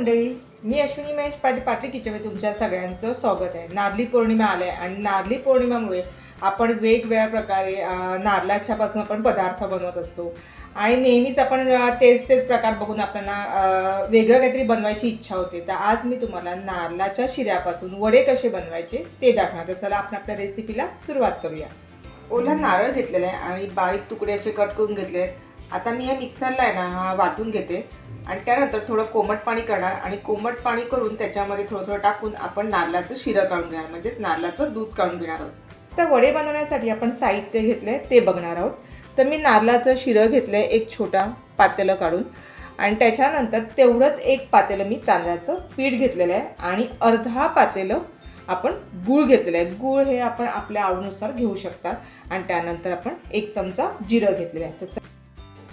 मंडळी मी अश्विनी महेश पाटील पाटील किचनमध्ये तुमच्या सगळ्यांचं स्वागत आहे. नारली पौर्णिमा आली आहे आणि नारली पौर्णिमामुळे आपण वेगवेगळ्या प्रकारे नारळाच्यापासून आपण पदार्थ बनवत असतो. आणि नेहमीच आपण तेच तेच प्रकार बघून आपल्याला वेगळं काहीतरी बनवायची इच्छा होते. तर आज मी तुम्हाला नारळाच्या शिऱ्यापासून वडे कसे बनवायचे ते दाखवणार. तर चला आपण आपल्या रेसिपीला सुरुवात करूया. ओला नारळ घेतलेला आहे आणि बारीक तुकडे असे कट करून घेतले आहेत. आता मी हे मिक्सरला आहे ना हा वाटून घेते. आणि त्यानंतर थोडं कोमट पाणी करणार. आणि कोमट पाणी करून त्याच्यामध्ये थोडं थोडं टाकून आपण नारळाचं शिरं काढून घेणार. म्हणजेच नारळाचं दूध काढून घेणार आहोत. तर वडे बनवण्यासाठी आपण साहित्य घेतलंय ते बघणार आहोत. तर मी नारळाचं शिरं घेतलं आहे एक छोटा पातेलं काढून. आणि त्याच्यानंतर तेवढंच एक पातेलं मी तांदळाचं पीठ घेतलेलं आहे. आणि अर्धा पातेलं आपण गूळ घेतलेलं आहे. गूळ हे आपण आपल्या आवडीनुसार घेऊ शकता. आणि त्यानंतर आपण एक चमचा जिरं घेतलेलं आहे. तर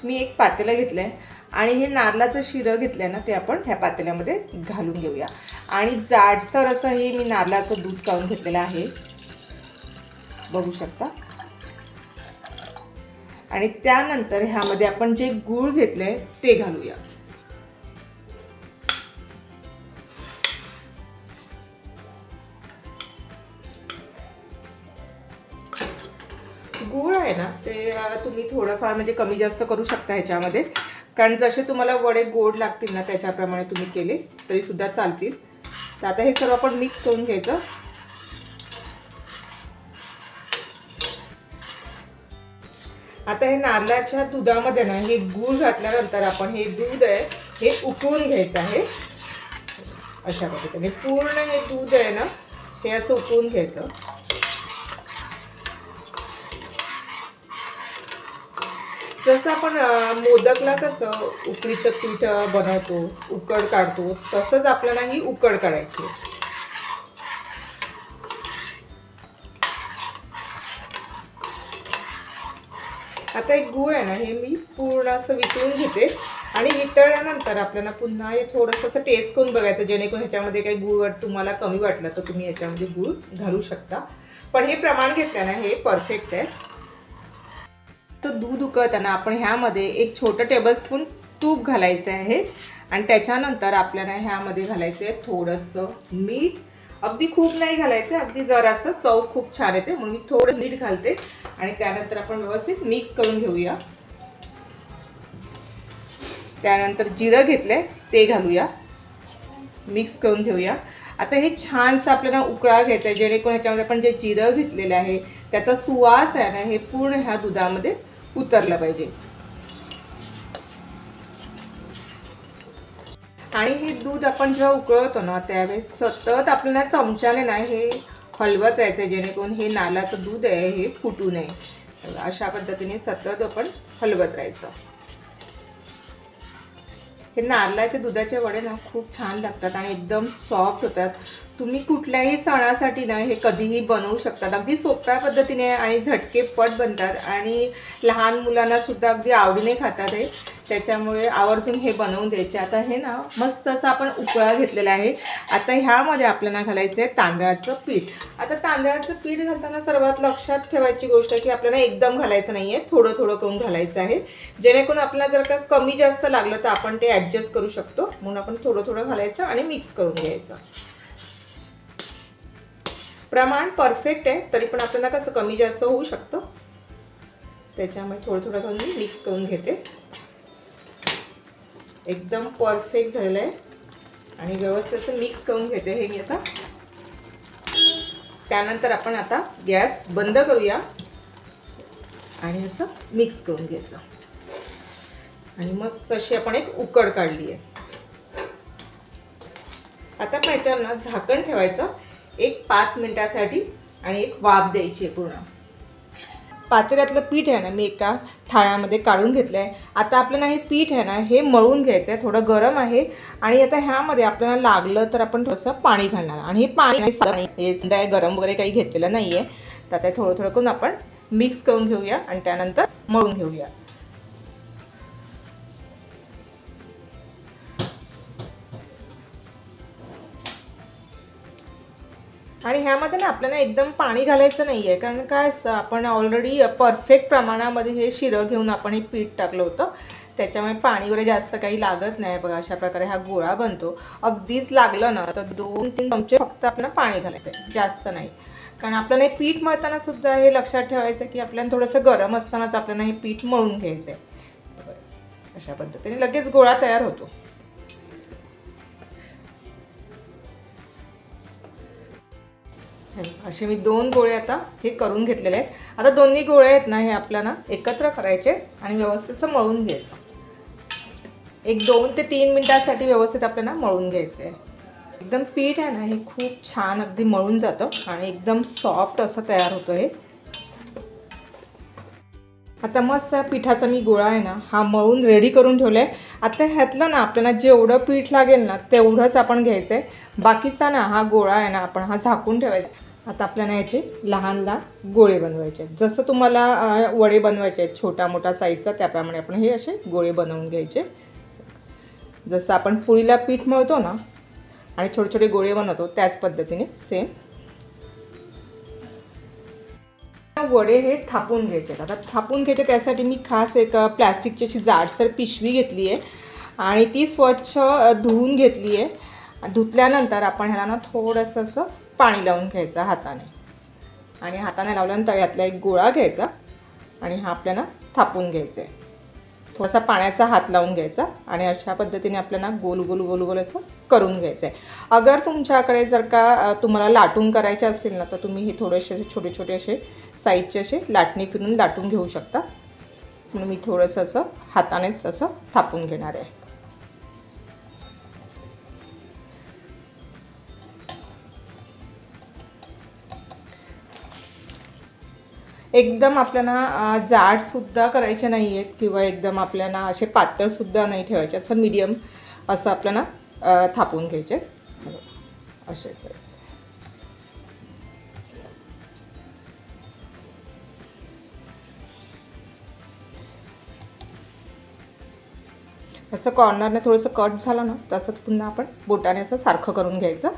मी एक पातेलं घेतलं आहे आणि हे नारळाचं शिरं घेतलं आहे ना ते आपण ह्या पातेल्यामध्ये घालून घेऊया. आणि जाडसर असं हे मी नारळाचं दूध काढून घेतलेलं आहे. बघू शकता. आणि त्यानंतर ह्यामध्ये आपण जे गूळ घेतलं आहे ते घालूया. गूळ आहे ना ते तुम्ही थोडंफार म्हणजे कमी जास्त करू शकता ह्याच्यामध्ये. कारण जसे तुम्हाला वडे गोड लागतील ना त्याच्याप्रमाणे तुम्ही केले तरी सुद्धा चालतील. तर आता हे सर्व आपण मिक्स करून घ्यायचं. आता हे नारळाच्या दुधामध्ये ना हे गूळ घातल्यानंतर आपण हे दूध आहे हे उकळून घ्यायचं आहे. अशा पद्धतीने. पूर्ण हे दूध आहे ना हे असं उकळून घ्यायचं. जसं आपण मोदकला कसं उकडीचं पीठ बनवतो उकड काढतो तसंच आपल्याला ही उकड काढायची आता एक गुळ आहे ना हे मी पूर्ण असं वितळून घेते आणि वितळल्यानंतर आपल्याला पुन्हा हे थोडंसं असं टेस्ट करून बघायचं जेणेकरून ह्याच्यामध्ये काही गुळ तुम्हाला कमी वाटलं तर तुम्ही ह्याच्यामध्ये गुळ घालू शकता. पण हे प्रमाण घेतल्यानं हे परफेक्ट आहे. जास्त दूध उकळताना आपण ह्यामध्ये एक छोटं टेबलस्पून तूप घालायचं आहे. आणि त्याच्यानंतर आपल्याला ह्यामध्ये घालायचं आहे थोडंसं मीठ. अगदी खूप नाही घालायचं अगदी जरासं चव खूप छान येते म्हणून मी थोडं मीठ घालते. आणि त्यानंतर आपण व्यवस्थित मिक्स करून घेऊया. त्यानंतर जिरं घेतलंय ते घालूया. मिक्स करून घेऊया. आता हे छानसं आपल्याला उकळा घ्यायचा आहे जेणेकरून ह्याच्यामध्ये आपण जे जिरं घेतलेलं आहे त्याचा सुवास आहे ना हे पूर्ण ह्या दुधामध्ये उतरलं पाहिजे. आणि हे दूध आपण जेव्हा उकळवतो ना त्यावेळेस सतत आपल्याला चमच्याने नाही हे हलवत राहायचं आहे जेणेकरून हे नालाचं दूध आहे हे फुटू नये. अशा पद्धतीने सतत आपण हलवत राहायचं. हे नारळाच्या दुधाचे वडे ना खूप छान लागतात आणि एकदम सॉफ्ट होतात. तुम्ही कुठल्याही सणासाठी ना हे कधीही बनवू शकतात. अगदी सोप्या पद्धतीने आणि झटके पट बनतात आणि लहान मुलांना सुद्धा अगदी आवडीने खातात हे. त्याच्यामुळे आवर्जून हे बनवून द्यायचे. आता हे ना मस्त असं आपण उकळा घेतलेला आहे. आता ह्यामध्ये आपल्याला घालायचं आहे तांदळाचं पीठ. आता तांदळाचं पीठ घालताना सर्वात लक्षात ठेवायची गोष्ट की आपल्याला एकदम घालायचं नाही आहे थोडं थोडं करून घालायचं आहे. जेणेकरून आपल्याला जर का कमी जास्त लागलं तर आपण ते ॲडजस्ट करू शकतो. म्हणून आपण थोडं थोडं घालायचं आणि मिक्स करून घ्यायचं. प्रमाण परफेक्ट आहे तरी पण आपल्याला कसं कमी जास्त होऊ शकतं? त्याच्यामुळे थोडं थोडं करून मी मिक्स करून घेते. एकदम परफेक्ट झालेलं आहे. आणि व्यवस्थित असं मिक्स करून घेते हे मी आता. त्यानंतर आपण आता गॅस बंद करूया. आणि असं मिक्स करून घ्यायचं. आणि मस्त अशी आपण एक उकड काढली आहे. आता आपण याच्यावर ना झाकण ठेवायचं. एक पाच मिनटासाठी आणि एक वाफ द्यायची आहे पूर्ण. पातेल्यातलं पीठ आहे ना मी एका थाळ्यामध्ये काढून घेतलं आहे आता आपल्याला हे पीठ आहे ना हे मळून घ्यायचं आहे थोडं गरम आहे. आणि आता ह्यामध्ये आपल्याला लागलं तर आपण थोडंसं पाणी घालणार. आणि हे पाणी हे गरम वगैरे काही घेतलेलं नाही आहे तर ते थोडं थोडं करून आपण मिक्स करून घेऊया आणि त्यानंतर मळून घेऊया. आणि ह्यामध्ये ना आपल्याला एकदम पाणी घालायचं नाही आहे कारण काय असतं आपण ऑलरेडी परफेक्ट प्रमाणामध्ये हे शिरं घेऊन आपण हे पीठ टाकलं होतं. त्याच्यामुळे पाणी वगैरे जास्त काही लागत नाही बघा अशा प्रकारे हा गोळा बनतो. अगदीच लागलं ना तर दोन तीन चमचे फक्त आपल्याला पाणी घालायचं आहे जास्त नाही. कारण आपल्याला हे पीठ मळताना सुद्धा हे लक्षात ठेवायचं की आपल्याला थोडंसं गरम असतानाच आपल्याला हे पीठ मळून घ्यायचं आहे अशा पद्धतीने लगेच गोळा तयार होतो. असे मी दोन गोळे आता हे करून घेतलेले आहेत. आता दोन्ही गोळे आहेत ना हे आपल्याला एकत्र करायचे आणि व्यवस्थित असं मळून घ्यायचं. एक दोन ते तीन मिनटासाठी व्यवस्थित आपल्याला मळून घ्यायचं आहे. एकदम पीठ आहे ना हे खूप छान अगदी मळून जातं आणि एकदम सॉफ्ट असं तयार होतं हे आता मस्त पिठाचा मी गोळा आहे ना हा मळून रेडी करून ठेवला आहे आता ह्यातलं ना आपल्याला जेवढं पीठ लागेल ना तेवढंच आपण घ्यायचं आहे बाकीचा ना हा गोळा आहे ना आपण हा झाकून ठेवायचा. आता आपल्याला याचे लहान लहान गोळे बनवायचे. आहेत जसं तुम्हाला वडे बनवायचे आहेत छोटा मोठा साईजचा त्याप्रमाणे आपण हे असे गोळे बनवून घ्यायचे. जसं आपण पुरीला पीठ मळतो ना आणि छोटे छोटे गोळे बनवतो त्याच पद्धतीने सेम वडे हे थापून घ्यायचे आहेत. आता थापून घ्यायचे त्यासाठी मी खास एक प्लॅस्टिकची अशी जाडसर पिशवी घेतली आहे आणि ती स्वच्छ धुवून घेतली आहे धुतल्यानंतर आपण ह्याला ना थोडंसं असं पाणी लावून घ्यायचं हाताने. आणि हाताने लावल्यानंतर यातला एक गोळा घ्यायचा आणि हा आपल्याला थापून घ्यायचा आहे थोडासा पाण्याचा हात लावून घ्यायचा आणि अशा पद्धतीने आपल्याला गोल गोल गोल गोल असं करून घ्यायचं आहे अगर तुमच्याकडे जर का तुम्हाला लाटून करायचे असतील ना तर तुम्ही हे थोडेसे असे छोटे छोटे असे साईजचे असे लाटणी फिरून लाटून घेऊ शकता. म्हणून मी थोडंसं असं हातानेच असं थापून घेणार आहे. एकदम आपल्याला जाडसुद्धा करायचे नाही आहेत किंवा एकदम आपल्याला असे पातळसुद्धा नाही ठेवायचे असं मीडियम असं आपल्याला थापून घ्यायचे. असे साईज असं कॉर्नरने थोडंसं कट झालं ना तसंच पुन्हा आपण बोटाने असं सारखं करून घ्यायचं.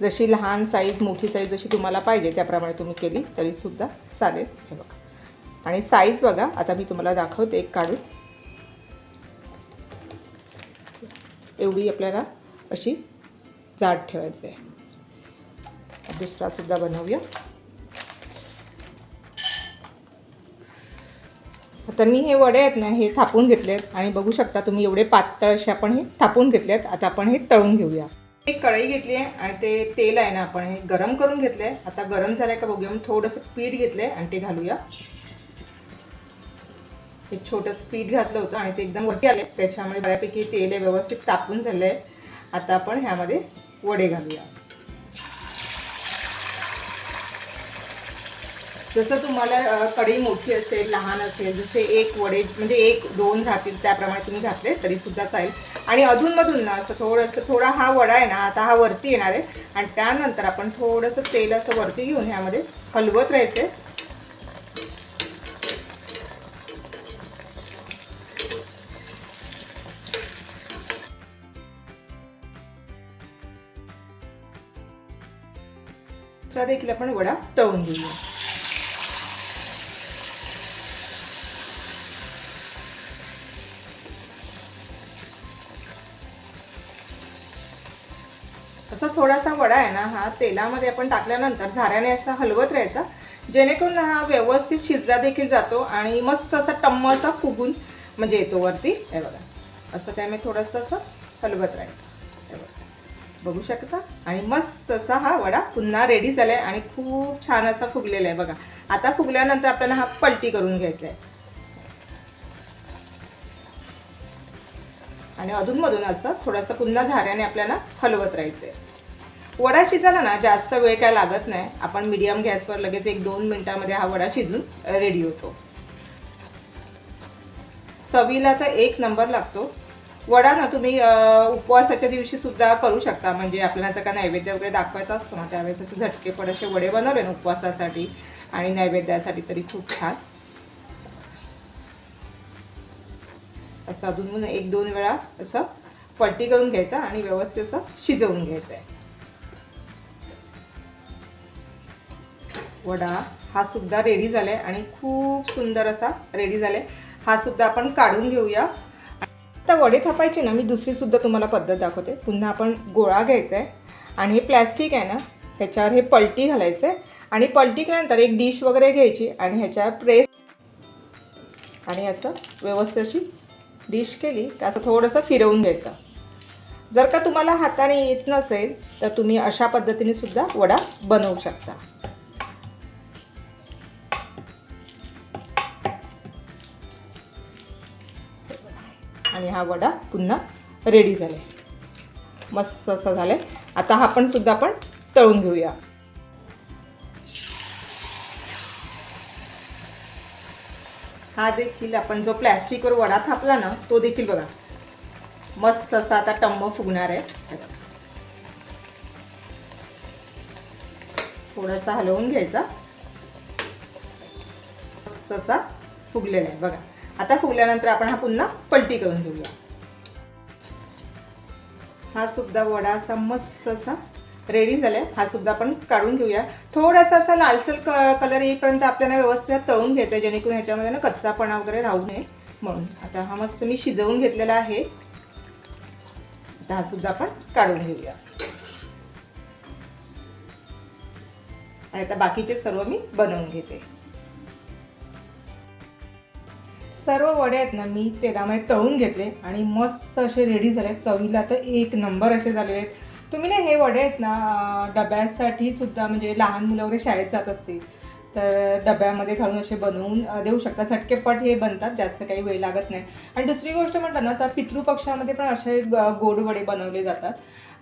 जशी लहान साईज मोठी साईज जशी तुम्हाला पाहिजे त्याप्रमाणे तुम्ही केली तरीसुद्धा चालेल. हे बघा. आणि साईज बघा आता मी तुम्हाला दाखवते एक काढून. एवढी आपल्याला अशी जाड ठेवायची आहे. दुसरासुद्धा बनवूया. आता मी हे वडे आहेत ना हे थापून घेतले आहेत आणि बघू शकता तुम्ही एवढे पातळ असे आपण हे थापून घेतले आहेत आता आपण हे तळून घेऊया. एक कढई घेतली आहे आणि ते तेल आहे ना आपण हे गरम करून घेतलं आहे आता गरम झालं आहे का बघूया. मग थोडंसं पीठ घेतलं आहे आणि ते घालूया. हे छोटंसं पीठ घातलं होतं आणि ते एकदम वरती आले त्याच्यामुळे बऱ्यापैकी तेल आहे व्यवस्थित तापून झालं आहे आता आपण ह्यामध्ये वडे घालूया. जसं तुम्हाला कढई मोठी असेल लहान असेल जसे एक वडे म्हणजे एक दोन राहतील त्याप्रमाणे तुम्ही घातले तरी सुद्धा चालेल. आणि अधूनमधून ना असं थोडंसं थोडा हा वडा आहे ना आता हा वरती येणार आहे. आणि त्यानंतर आपण थोडंसं तेल असं वरती घेऊन ह्यामध्ये हलवत राहायचे देखील आपण वडा तळून घेऊया. असा थोडासा वडा आहे ना हा तेलामध्ये आपण टाकल्यानंतर झाऱ्याने असा हलवत राहायचा. जेणेकरून हा व्यवस्थित शिजला देखील जातो आणि मस्त असा टम्म असा फुगून म्हणजे येतो वरती. हे बघा असं त्यामुळे थोडंसं असं हलवत राहायचं. हे बघा. बघू शकता? आणि मस्त असा हा वडा पुन्हा रेडी झाला आहे आणि खूप छान असा फुगलेला आहे. बघा आता फुगल्यानंतर आपल्याला हा पलटी करून घ्यायचा आहे. आणि अधूनमधून असं थोडंसं पुन्हा झाऱ्याने आपल्याला हलवत राहायचं आहे वडा शिजायला ना जास्त वेळ काय लागत नाही. आपण मिडियम गॅसवर लगेच एक दोन मिनिटामध्ये हा वडा शिजून रेडी होतो. चवीला तर एक नंबर लागतो. वडा ना तुम्ही उपवासाच्या दिवशी सुद्धा करू शकता. म्हणजे आपल्याला जर का नैवेद्य वगैरे दाखवायचा असतो ना त्यावेळेस असे झटके पड असे वडे बनवले ना उपवासासाठी आणि नैवेद्यासाठी तरी खूप छान. असं अजून एक दोन वेळा असं पलटी करून घ्यायचा आणि व्यवस्थित असं शिजवून घ्यायचं आहे. वडा हा सुद्धा रेडी झालाय आणि खूप सुंदर असा रेडी झालाय. हा सुद्धा आपण काढून घेऊया. आता वडे थापायचे ना मी दुसरी सुद्धा तुम्हाला पद्धत दाखवते. पुन्हा आपण गोळा घ्यायचा आहे आणि हे प्लॅस्टिक आहे ना ह्याच्यावर हे पलटी घालायचं आहे आणि पलटी केल्यानंतर एक डिश वगैरे घ्यायची आणि ह्याच्यावर प्रेस आणि असं व्यवस्थित डिश केली तर असं थोडंसं फिरवून घ्यायचं. जर का तुम्हाला हाताने येत नसेल तर तुम्ही अशा पद्धतीने सुद्धा वडा बनवू शकता. आणि हा वडा पुन्हा रेडी झाले. मस्त असं झालं आता हा पण सुद्धा आपण तळून घेऊया. हा देखील आपण जो प्लॅस्टिकवर वडा थापला ना तो देखील बघा. मस्त असा आता टंब फुगणार आहे. थोडासा हलवून घ्यायचा. मस्त असा फुगलेला आहे. बघा. आता फुगल्यानंतर आपण हा पुन्हा पलटी करून घेऊया. हा सुद्धा वडा असा मस्त असा रेडी झालाय हा सुद्धा आपण काढून घेऊया. थोडासा असा लालसर क कलर येईपर्यंत आपल्याला व्यवस्थित तळून घ्यायचा आहे जेणेकरून ह्याच्यामध्ये ना कच्चापणा वगैरे राहू नये म्हणून. आता हा मस्त मी शिजवून घेतलेला आहे. आता हा सुद्धा आपण काढून घेऊया. आणि आता बाकीचे सर्व मी बनवून घेते. सर्व वडे आहेत ना मी तेलामध्ये तळून घेतले आणि मस्त असे रेडी झाले चवीला तर एक नंबर असे झालेले आहेत. तुम्ही ना हे वडे आहेत ना डब्यासाठी सुद्धा म्हणजे लहान मुलं वगैरे शाळेत जात असतील तर डब्यामध्ये घालून असे बनवून देऊ शकता. झटकेपट हे बनतात जास्त काही वेळ लागत नाही. आणि दुसरी गोष्ट म्हटलं ना तर पितृपक्षामध्ये पण असे ग- गोड वडे बनवले जातात.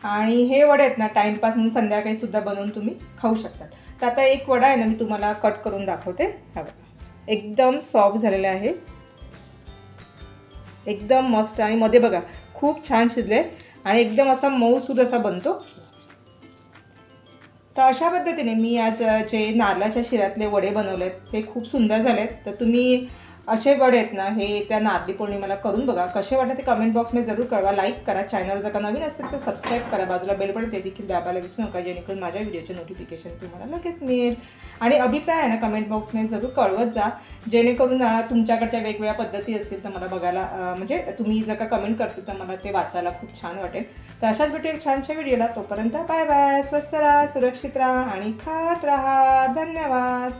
आणि हे वडे आहेत ना टाईमपास म्हणून संध्याकाळी सुद्धा बनवून तुम्ही खाऊ शकतात. तर आता एक वडा आहे ना मी तुम्हाला कट करून दाखवते. हा बघा. एकदम सॉफ्ट झालेला आहे. एकदम मस्त. आणि मध्ये बघा खूप छान शिजले. आणि एकदम असा मऊसूद असा बनतो. तर अशा पद्धतीने मी आज जे नारळाच्या शिऱ्यातले वडे बनवले आहेत ते खूप सुंदर झाले आहेत तर तुम्ही असे वडे आहेत ना हे त्या नारळी पौर्णिमेला करून बघा. कसे वाटत ते कमेंट बॉक्समध्ये जरूर कळवा. लाईक करा. चॅनल जर का नवीन असेल तर सबस्क्राईब करा. बाजूला बेल पण ते देखील दाबायला विसरू नका जेणेकरून माझ्या व्हिडिओचे नोटिफिकेशन तुम्हाला लगेच मिळेल. आणि अभिप्राय आहे ना कमेंट बॉक्समध्ये जरूर कळवत जा. जेणेकरून तुमच्याकडच्या वेगवेगळ्या पद्धती असतील तर मला बघायला म्हणजे तुम्ही जर का कमेंट करतील तर मला ते वाचायला खूप छान वाटेल. तर अशाच भेटू एक छानशा व्हिडिओला तोपर्यंत बाय बाय स्वस्त राहा सुरक्षित राहा आणि खात राहा. धन्यवाद.